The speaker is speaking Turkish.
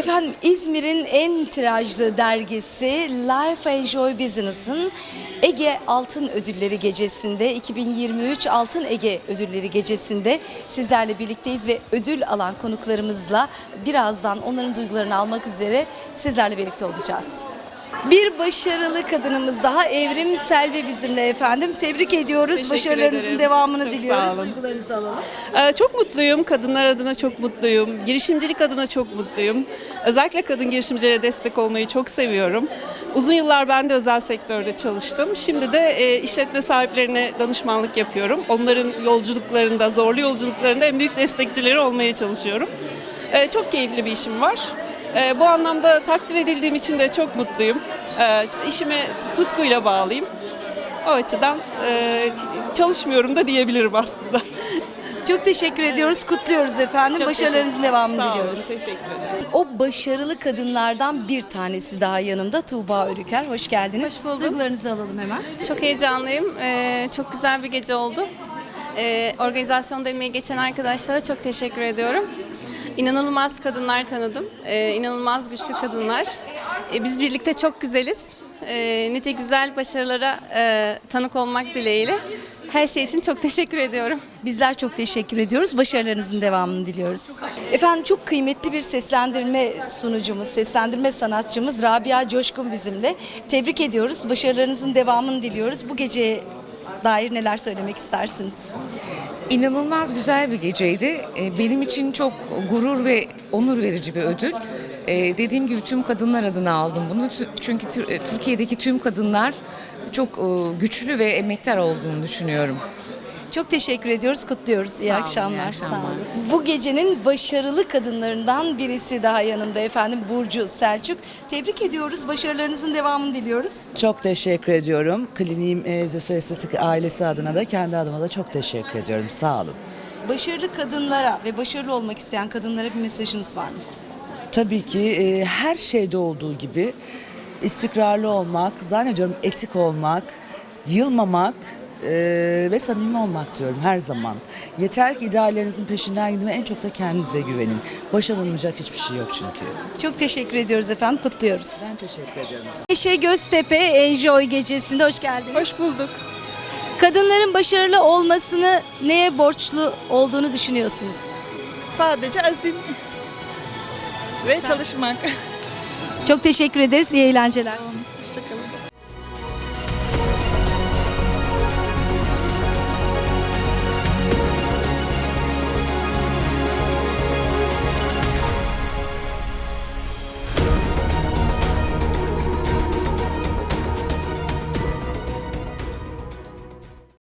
Efendim İzmir'in en tirajlı dergisi Life Enjoy Business'ın Ege Altın Ödülleri Gecesi'nde 2023 Altın Ege Ödülleri Gecesi'nde sizlerle birlikteyiz ve ödül alan konuklarımızla birazdan onların duygularını almak üzere sizlerle birlikte olacağız. Bir başarılı kadınımız daha Evrim Selvi bizimle efendim. Tebrik ediyoruz. Teşekkür Başarılarınızın ederim. devamını Çok diliyoruz. sağ olun. Duygularınızı alalım. Ee, Çok mutluyum. Kadınlar adına çok mutluyum. Girişimcilik adına çok mutluyum. Özellikle kadın girişimcilere destek olmayı çok seviyorum. Uzun yıllar ben de özel sektörde çalıştım. Şimdi de e, işletme sahiplerine danışmanlık yapıyorum. Onların yolculuklarında, zorlu yolculuklarında en büyük destekçileri olmaya çalışıyorum. Ee, Çok keyifli bir işim var. Ee, Bu anlamda takdir edildiğim için de çok mutluyum. Ee, İşime tutkuyla bağlıyım. O açıdan e, çalışmıyorum da diyebilirim aslında. Çok teşekkür ediyoruz. Kutluyoruz efendim. Çok Başarılarınızın devamını Sağ olun, diliyoruz. teşekkür ederim. O başarılı kadınlardan bir tanesi daha yanımda Tuğba Örüker. Hoş geldiniz. Hoş bulduk. Duygularınızı alalım hemen. Çok heyecanlıyım. Ee, çok güzel bir gece oldu. Ee, organizasyonda emeği geçen arkadaşlara çok teşekkür ediyorum. İnanılmaz kadınlar tanıdım. Ee, inanılmaz güçlü kadınlar. Ee, biz birlikte çok güzeliz. Ee, nice güzel başarılara e, tanık olmak dileğiyle. Her şey için çok teşekkür ediyorum. Bizler çok teşekkür ediyoruz. Başarılarınızın devamını diliyoruz. Efendim çok kıymetli bir seslendirme sunucumuz, seslendirme sanatçımız Rabia Coşkun bizimle. Tebrik ediyoruz. Başarılarınızın devamını diliyoruz. Bu geceye dair neler söylemek istersiniz? İnanılmaz güzel bir geceydi. Ee, Benim için çok gurur ve onur verici bir ödül. Ee, Dediğim gibi tüm kadınlar adına aldım bunu. Çünkü e, Türkiye'deki tüm kadınlar çok e, güçlü ve emektar olduğunu düşünüyorum. Çok teşekkür ediyoruz, kutluyoruz. İyi Sağ olun, iyi akşamlar. akşamlar. Sağ olun. Bu gecenin başarılı kadınlarından birisi daha yanımda efendim Burcu Selçuk. Tebrik ediyoruz. Başarılarınızın devamını diliyoruz. Çok teşekkür ediyorum. Kliniğim e, Zöso Estetik ailesi adına da kendi adıma da çok teşekkür ediyorum. Sağ olun. Başarılı kadınlara ve başarılı olmak isteyen kadınlara bir mesajınız var mı? Tabii ki e, her şeyde olduğu gibi istikrarlı olmak, zannediyorum etik olmak, yılmamak e, ve samimi olmak diyorum her zaman. Yeter ki ideallerinizin peşinden gidin ve en çok da kendinize güvenin. Başarılmayacak hiçbir şey yok çünkü. Çok teşekkür ediyoruz efendim. Kutluyoruz. Ben teşekkür ediyorum. Neşe Göztepe Enjoy gecesinde hoş geldiniz. Hoş bulduk. Kadınların başarılı olmasını neye borçlu olduğunu düşünüyorsunuz? Sadece azim ve çalışmak. Çok teşekkür ederiz. İyi eğlenceler. Hoşçakalın.